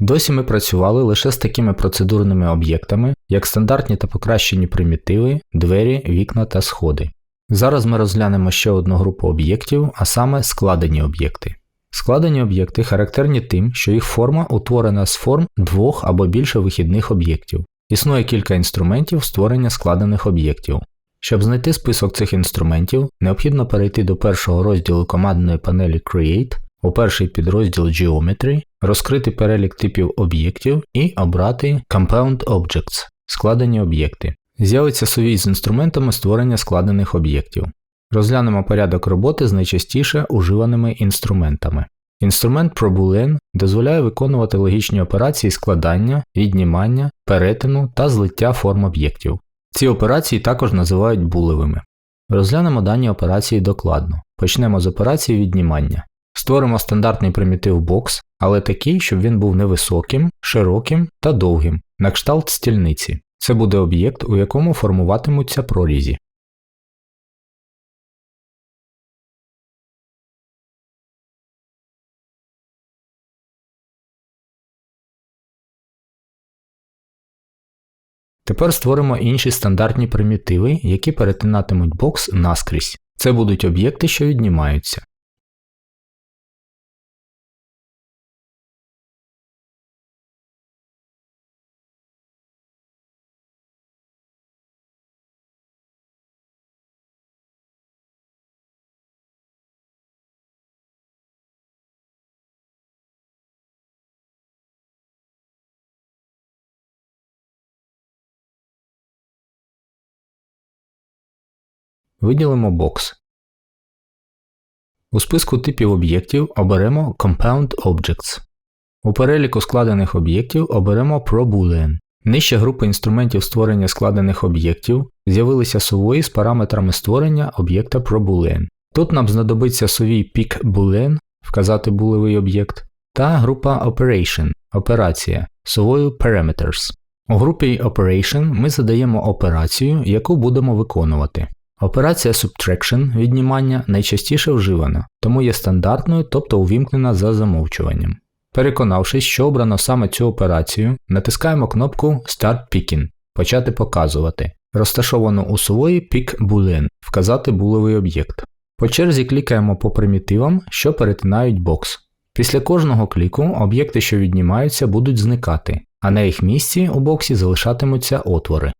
Досі ми працювали лише з такими процедурними об'єктами, як стандартні та покращені примітиви, двері, вікна та сходи. Зараз ми розглянемо ще одну групу об'єктів, а саме складені об'єкти. Складені об'єкти характерні тим, що їх форма утворена з форм двох або більше вихідних об'єктів. Існує кілька інструментів створення складених об'єктів. Щоб знайти список цих інструментів, необхідно перейти до першого розділу командної панелі Create, у перший підрозділ Geometry, розкрити перелік типів об'єктів і обрати Compound Objects складені об'єкти. З'явиться сувій з інструментами створення складених об'єктів. Розглянемо порядок роботи з найчастіше уживаними інструментами. Інструмент ProBoolean дозволяє виконувати логічні операції складання, віднімання, перетину та злиття форм об'єктів. Ці операції також називають булевими. Розглянемо дані операції докладно. Почнемо з операції віднімання. Створимо стандартний примітив box, але такий, щоб він був невисоким, широким та довгим, на кшталт стільниці. Це буде об'єкт, у якому формуватимуться прорізі. Тепер створимо інші стандартні примітиви, які перетинатимуть бокс наскрізь. Це будуть об'єкти, що віднімаються. Виділимо бокс. У списку типів об'єктів оберемо Compound Objects. У переліку складених об'єктів оберемо ProBoolean. Нижче групи інструментів створення складених об'єктів з'явилися сувої з параметрами створення об'єкта ProBoolean. Тут нам знадобиться сувій PickBoolean, вказати булевий об'єкт, та група Operation операція сувою Parameters. У групі Operation ми задаємо операцію, яку будемо виконувати. Операція Subtraction віднімання найчастіше вживана, тому є стандартною, тобто увімкнена за замовчуванням. Переконавшись, що обрано саме цю операцію, натискаємо кнопку Start Picking почати показувати, розташовану у сувої Pick Boolean вказати булевий об'єкт. По черзі клікаємо по примітивам, що перетинають бокс. Після кожного кліку об'єкти, що віднімаються, будуть зникати, а на їх місці у боксі залишатимуться отвори.